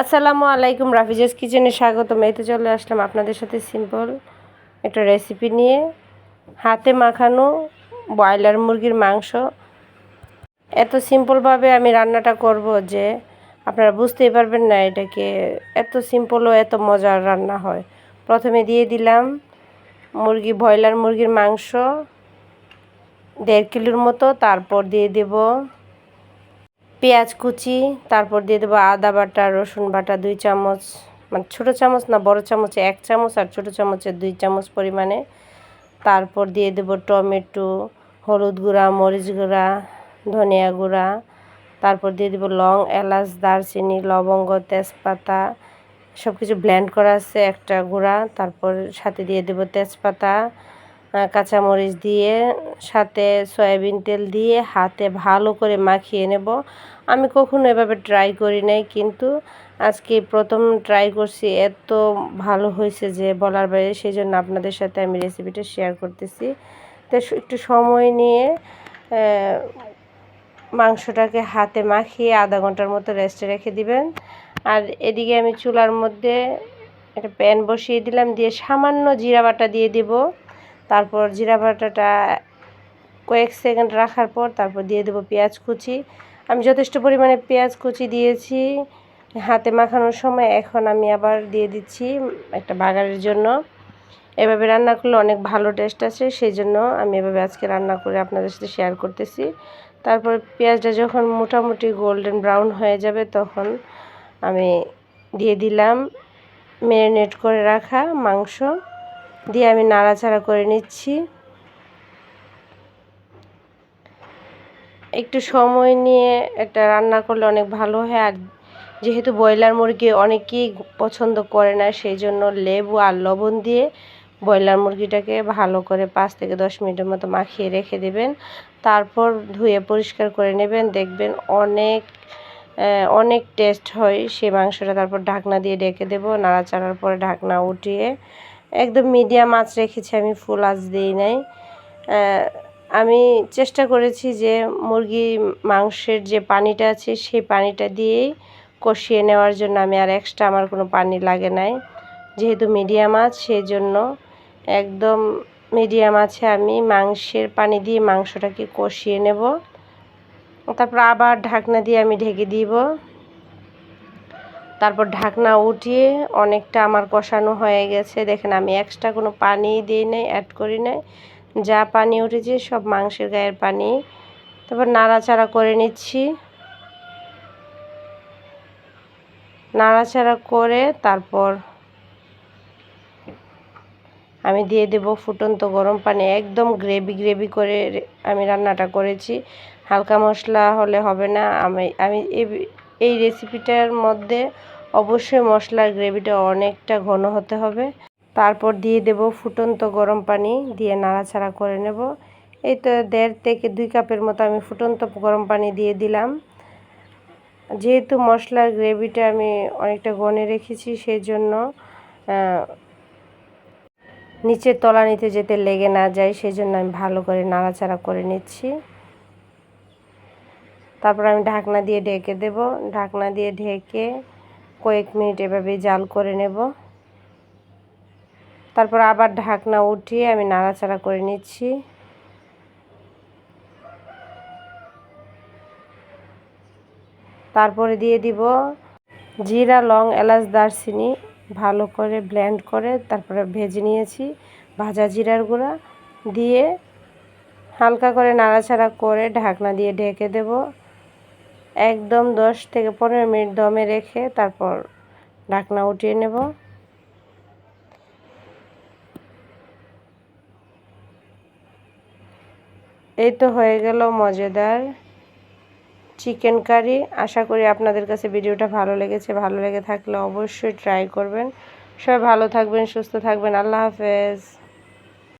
আসসালামু আলাইকুম, রাফিজাস কিচেনে স্বাগতম। এই তো চলে আসলাম আপনাদের সাথে সিম্পল একটা রেসিপি নিয়ে। হাতে মাখানো ব্রয়লার মুরগির মাংস। এত সিম্পলভাবে আমি রান্নাটা করব যে আপনারা বুঝতেই পারবেন না এটাকে এত সিম্পল ও এত মজার রান্না হয়। প্রথমে দিয়ে দিলাম মুরগি, ব্রয়লার মুরগির মাংস, দেড় কিলোর মতো। তারপর দিয়ে দেব পেঁয়াজ কুচি, তারপর দিয়ে দেবো আদা বাটা, রসুন বাটা দুই চামচ। মানে ছোটো চামচ না, বড় চামচে, এক চামচ আর ছোটো চামচের দুই চামচ পরিমাণে। তারপর দিয়ে দেবো টমেটো, হলুদ গুঁড়া, মরিচ গুঁড়া, ধনিয়া গুঁড়া। তারপর দিয়ে দেবো লং, এলাচ, দারচিনি, লবঙ্গ, তেজপাতা। সব কিছু ব্ল্যান্ড করা আছে একটা গুঁড়া। তারপর সাথে দিয়ে দেবো তেজপাতা। কাঁচামরিচ দিয়ে, সাথে সয়াবিন তেল দিয়ে হাতে ভালো করে মাখিয়ে নেব। আমি কখনো এভাবে ট্রাই করি নাই, কিন্তু আজকে প্রথম ট্রাই করছি। এত ভালো হয়েছে যে বলার বাইরে সেই জন্য আপনাদের সাথে আমি রেসিপিটা শেয়ার করতেছি। তো একটু সময় নিয়ে মাংসটাকে হাতে মাখিয়ে আধা ঘণ্টার মতো রেস্টে রেখে দিবেন। আর এদিকে আমি চুলার মধ্যে একটা প্যান বসিয়ে দিলাম, দিয়ে সামান্য জিরা বাটা দিয়ে দিব। তারপর জিরা বাটাটা কয়েক সেকেন্ড রাখার পর তারপর দিয়ে দেবো পেঁয়াজ কুচি। আমি যথেষ্ট পরিমাণে পেঁয়াজ কুচি দিয়েছি। হাতে মাখানোর সময় এখন আমি আবার দিয়ে দিচ্ছি একটা বাগারের জন্য। এভাবে রান্না করলে অনেক ভালো টেস্ট আছে সেই জন্য আমি এভাবে আজকে রান্না করে আপনাদের সাথে শেয়ার করতেছি। তারপর পেঁয়াজটা যখন মোটামুটি গোল্ডেন ব্রাউন হয়ে যাবে তখন আমি দিয়ে দিলাম। ম্যারিনেট করে রাখা মাংস। দিয়ে আমি নাড়াচাড়া করে নিচ্ছি। একটু সময় নিয়ে এটা রান্না করলে অনেক ভালো হয়। আর যেহেতু ব্রয়লার মুরগি অনেকেই পছন্দ করে না, সেই জন্য লেবু আর লবণ দিয়ে ব্রয়লার মুরগিটাকে ভালো করে পাঁচ থেকে দশ মিনিটের মতো মাখিয়ে রেখে দেবেন। তারপর ধুয়ে পরিষ্কার করে নেবেন। দেখবেন অনেক অনেক টেস্ট হয় সেই মাংসটা। তারপর ঢাকনা দিয়ে ডেকে দেবো। নাড়াচাড়ার পরে ঢাকনা উঠিয়ে একদম মিডিয়াম আঁচ রেখেছি আমি, ফুল আঁচ দিই নাই। আমি চেষ্টা করেছি যে মুরগি মাংসের যে পানিটা আছে সেই পানিটা দিয়েই কষিয়ে নেওয়ার জন্য আমি আর এক্সট্রা আমার কোনো পানি লাগে নাই। যেহেতু মিডিয়াম আঁচ, সেই জন্য একদম মিডিয়াম আছে আমি মাংসের পানি দিয়ে মাংসটাকে কষিয়ে নেব। তারপর আবার ঢাকনা দিয়ে আমি ঢেকে দিব। তারপর ঢাকনা উঠিয়ে অনেকটা আমার কষানো হয়ে গেছে। দেখেন, আমি এক্সট্রা কোনো পানি দিই নাই অ্যাড করি নাই। যা পানি উঠেছে সব মাংসের গায়ের পানি। তারপর নাড়াচাড়া করে নিচ্ছি। নাড়াচাড়া করে তারপর আমি দিয়ে দেব ফুটন্ত গরম পানি। একদম গ্রেভি গ্রেভি করে আমি রান্নাটা করেছি। হালকা মশলা হলে হবে না। আমি আমি এই রেসিপিটার মধ্যে অবশ্যই মশলার গ্রেভিটা অনেকটা ঘন হতে হবে। তারপর দিয়ে দেব ফুটন্ত গরম পানি, দিয়ে নাড়াচাড়া করে নেব। এই তো দেড় থেকে দুই কাপের মতো আমি ফুটন্ত গরম পানি দিয়ে দিলাম। যেহেতু মশলার গ্রেভিটা আমি অনেকটা গনে রেখেছি সেই জন্য নিচের তলা নিতে যেতে লেগে না যায় সেই জন্য আমি ভালো করে নাড়াচাড়া করে নিচ্ছি। তারপর আমি ঢাকনা দিয়ে ঢেকে দেব। ঢাকনা দিয়ে ঢেকে কয়েক মিনিট এভাবে জাল করে নেব। তারপর আবার ঢাকনা উঠিয়ে আমি নাড়াচাড়া করে নিচ্ছি। তারপরে দিয়ে দিব জিরা, লং, এলাচ, দারচিনি ভালো করে ব্লেন্ড করে তারপরে ভেজে নিয়েছি ভাজা জিরার গুঁড়া। দিয়ে হালকা করে নাড়াচাড়া করে ঢাকনা দিয়ে ঢেকে দেব। একদম দশ থেকে পনেরো মিনিট দমে রেখে তারপর ঢাকনা উঠিয়ে নেব। এই তো হয়ে গেল মজাদার চিকেন কারি। আশা করি আপনাদের কাছে ভিডিওটা ভালো লেগেছে। ভালো লেগে থাকলে অবশ্যই ট্রাই করবেন। সবাই ভালো থাকবেন, সুস্থ থাকবেন। আল্লাহ হাফেজ।